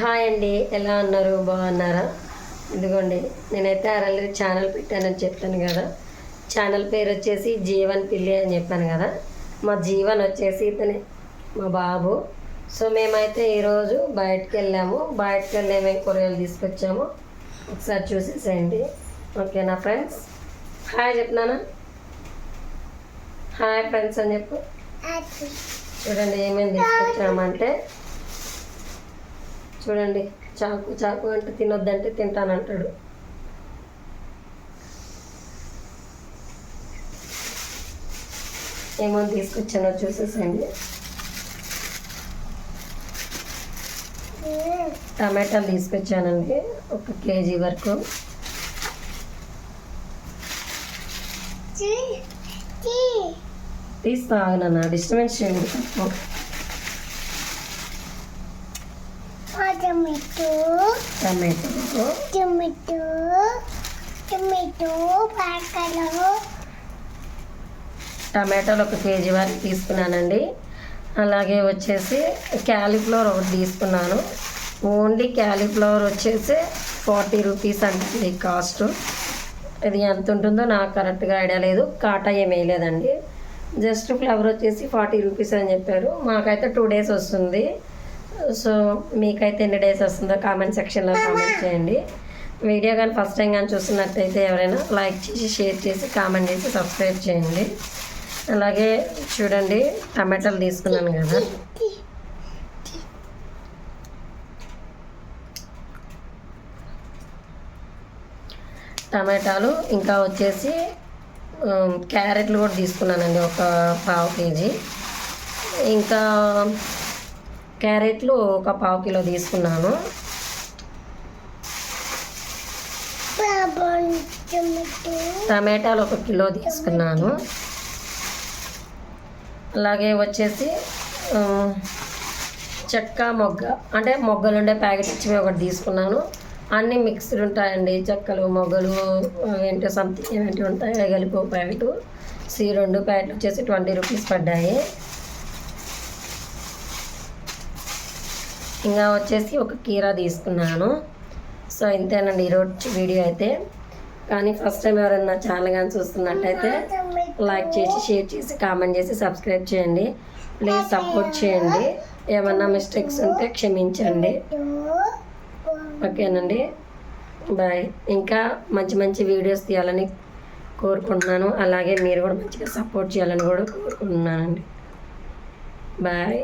Hi అండి. ఎలా ఉన్నారు? బాగున్నారా? ఇదిగోండి నేనైతే అరలి ఛానల్ పెట్టానని చెప్పాను కదా. ఛానల్ పేరు వచ్చేసి జీవన్ పిల్లి అని చెప్పాను కదా. మా జీవన్ వచ్చేసి ఇతనే మా బాబు. సో మేమైతే ఈరోజు బయటకు వెళ్ళాము. బయటకు వెళ్ళి ఏమేమి కూరగాయలు తీసుకొచ్చాము ఒకసారి చూసేసేయండి ఓకేనా ఫ్రెండ్స్? హాయ్ చెప్పినానా హాయ్ ఫ్రెండ్స్ అని చెప్పు. చూడండి ఏమేమి తీసుకొచ్చామంటే చూడండి చాకు చాకు అంటే తినొద్దంటే తింటానంటాడు. ఏమో తీసుకొచ్చానో చూసేసండి టమాటాలు తీసుకొచ్చానండి ఒక కేజీ వరకు. తీస్తా ఆగనన్నా డిస్టర్బెన్స్ చేయండి టొమాటో టమాటో. టొమాటో టొమాటో పాకలు. టమాటాలు ఒక కేజీ వరకు తీసుకున్నానండి. అలాగే వచ్చేసి క్యాలీఫ్లవర్ ఒకటి తీసుకున్నాను. ఓన్లీ క్యాలీఫ్లవర్ వచ్చేసి ఫార్టీ రూపీస్ అండి కాస్ట్. ఇది ఎంత ఉంటుందో నాకు కరెక్ట్గా ఐడియా లేదు. కాటా ఏం వేయలేదండి. జస్ట్ ఫ్లవర్ వచ్చేసి ఫార్టీ రూపీస్ అని చెప్పారు. మాకైతే టూ డేస్ వస్తుంది. సో మీకైతే ఎన్ని డేస్ వస్తుందో కామెంట్ సెక్షన్లో కామెంట్ చేయండి. వీడియో కానీ ఫస్ట్ టైం కానీ చూస్తున్నట్టయితే ఎవరైనా లైక్ చేసి షేర్ చేసి కామెంట్ చేసి సబ్స్క్రైబ్ చేయండి. అలాగే చూడండి టమాటాలు తీసుకున్నాను కదా. టమాటాలు ఇంకా వచ్చేసి క్యారెట్లు కూడా తీసుకున్నానండి ఒక పావు కేజీ. ఇంకా క్యారెట్లు ఒక పావు కిలో తీసుకున్నాను. టమాటాలు ఒక కిలో తీసుకున్నాను. అలాగే వచ్చేసి చెక్క మొగ్గ అంటే మొగ్గలు ఉండే ప్యాకెట్ ఇచ్చి ఒకటి తీసుకున్నాను. అన్నీ మిక్స్డ్ ఉంటాయండి చెక్కలు మొగ్గలు ఏంటో సంథింగ్ ఏమిటి ఉంటాయి కలిపి ఒక ప్యాకెట్. సి రెండు ప్యాకెట్లు వచ్చేసి ట్వంటీ రూపీస్ పడ్డాయి. ఇంకా వచ్చేసి ఒక కీరా తీసుకున్నాను. సో ఇంతేనండి ఈరోజు వీడియో అయితే. కానీ ఫస్ట్ టైం ఎవరైనా ఛానల్ కానీ చూస్తున్నట్టయితే లైక్ చేసి షేర్ చేసి కామెంట్ చేసి సబ్స్క్రైబ్ చేయండి. ప్లీజ్ సపోర్ట్ చేయండి. ఏమన్నా మిస్టేక్స్ ఉంటే క్షమించండి. ఓకేనండి. బాయ్. ఇంకా మంచి మంచి వీడియోస్ తీయాలని కోరుకుంటున్నాను. అలాగే మీరు కూడా మంచిగా సపోర్ట్ చేయాలని కూడా కోరుకుంటున్నానండి. బాయ్.